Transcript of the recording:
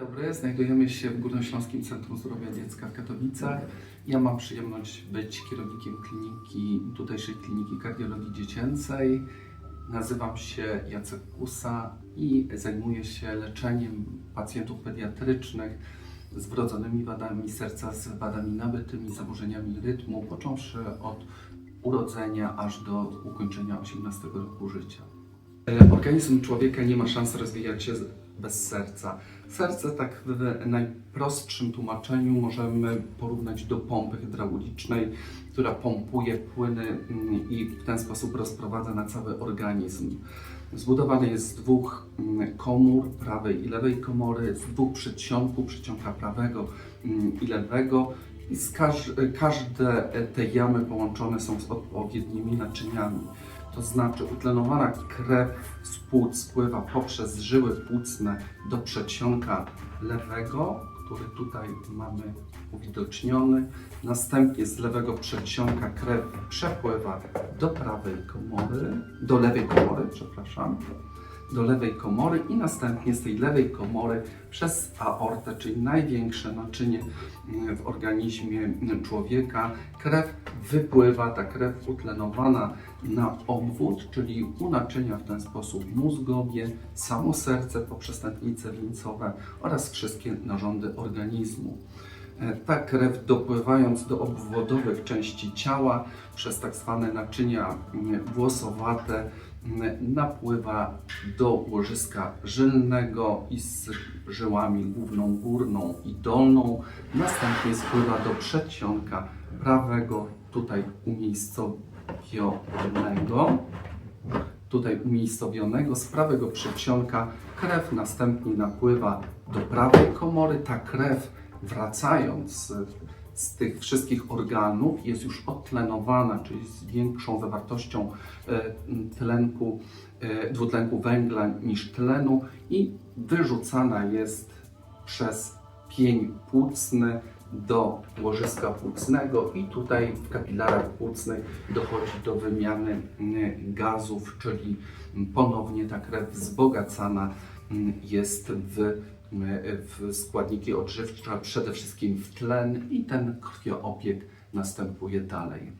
dobry, znajdujemy się w Górnośląskim Centrum Zdrowia Dziecka w Katowicach. Ja mam przyjemność być kierownikiem kliniki, tutejszej kliniki kardiologii dziecięcej. Nazywam się Jacek Kusa i zajmuję się leczeniem pacjentów pediatrycznych z wrodzonymi wadami serca, z wadami nabytymi, zaburzeniami rytmu, począwszy od urodzenia aż do ukończenia 18 roku życia. Organizm człowieka nie ma szans rozwijać się bez serca. Serce, tak w najprostszym tłumaczeniu, możemy porównać do pompy hydraulicznej, która pompuje płyny mm, i w ten sposób rozprowadza na cały organizm. Zbudowany jest z dwóch mm, komór, prawej i lewej komory, z dwóch przedsionków, przedsionka prawego mm, i lewego. I każde te jamy połączone są z odpowiednimi naczyniami. To znaczy utlenowana krew z płuc spływa poprzez żyły płucne do przedsionka lewego, który tutaj mamy uwidoczniony. Następnie z lewego przedsionka krew przepływa do prawej komory, do lewej komory, przepraszam, do lewej komory i następnie z tej lewej komory przez aortę, czyli największe naczynie mm, w organizmie człowieka, krew wypływa, ta krew utlenowana na obwód, czyli unaczynia w ten sposób mózgowie, samo serce poprzez tętnice wieńcowe oraz wszystkie narządy organizmu. E, Ta krew dopływając do obwodowych części ciała przez tak zwane naczynia mm, włosowate napływa do łożyska żylnego i z żyłami główną, górną i dolną. Następnie spływa do przedsionka prawego, tutaj umiejscowionego. Tutaj umiejscowionego z prawego przedsionka krew następnie napływa do prawej komory. Ta krew wracając z, tych wszystkich organów jest już odtlenowana, czyli z większą zawartością e, tlenku, e, dwutlenku węgla niż tlenu i wyrzucana jest przez pień płucny do łożyska płucnego i tutaj w kapilarach płucnych dochodzi do wymiany mm, gazów, czyli ponownie ta krew wzbogacana jest w, w składniki odżywcze, przede wszystkim w tlen i ten krwioobieg następuje dalej.